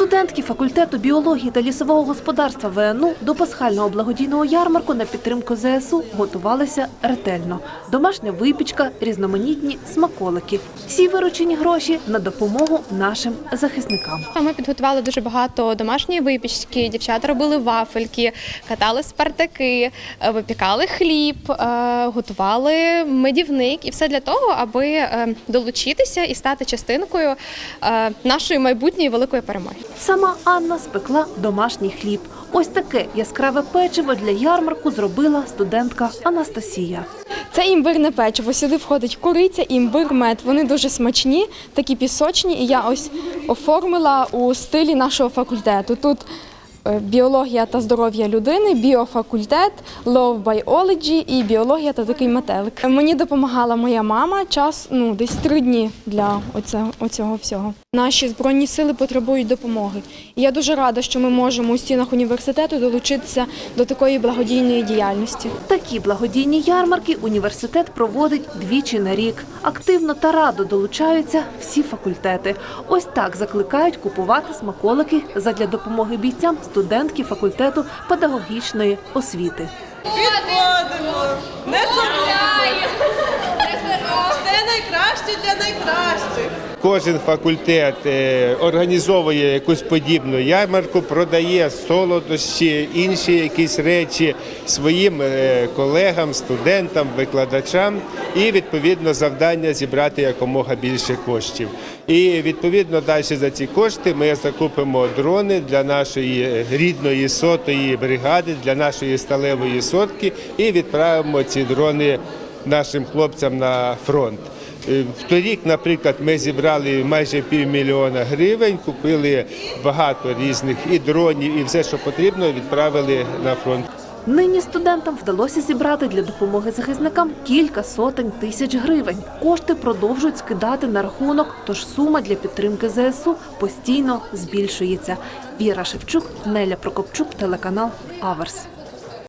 Студентки факультету біології та лісового господарства ВНУ до пасхального благодійного ярмарку на підтримку ЗСУ готувалися ретельно. Домашня випічка, різноманітні смаколики. Всі виручені гроші на допомогу нашим захисникам. Ми підготували дуже багато домашньої випічки. Дівчата робили вафельки, катали спартаки, е, випікали хліб, е, готували медівник і все для того, аби е, долучитися і стати частинкою нашої майбутньої великої перемоги. Сама Анна спекла домашній хліб. Ось таке яскраве печиво для ярмарку зробила студентка Анастасія. Це імбирне печиво. Сюди входить куриця, імбир, мед. Вони дуже смачні, такі пісочні. І я ось оформила у стилі нашого факультету. Тут біологія та здоров'я людини, біофакультет, love biology і біологія та такий метелик. Мені допомагала моя мама час, ну десь три дні для оцього, оцього всього. Наші збройні сили потребують допомоги. І я дуже рада, що ми можемо у стінах університету долучитися до такої благодійної діяльності. Такі благодійні ярмарки університет проводить двічі на рік. Активно та радо долучаються всі факультети. Ось так закликають купувати смаколики задля допомоги бійцям студентки факультету педагогічної освіти. Підходимо, не соромимося. Все найкраще для найкращих. Кожен факультет е, організовує якусь подібну ярмарку, продає солодощі, інші якісь речі своїм е, колегам, студентам, викладачам, і відповідно завдання зібрати якомога більше коштів. І відповідно далі за ці кошти ми закупимо дрони для нашої рідної сотої бригади, для нашої сталевої сотки, і відправимо ці дрони нашим хлопцям на фронт. Е, Торік, наприклад, ми зібрали майже півмільйона гривень, купили багато різних і дронів, і все, що потрібно, відправили на фронт. Нині студентам вдалося зібрати для допомоги захисникам кілька сотень тисяч гривень. Кошти продовжують скидати на рахунок, тож сума для підтримки ЗСУ постійно збільшується. Віра Шевчук, Неля Прокопчук, телеканал Аверс.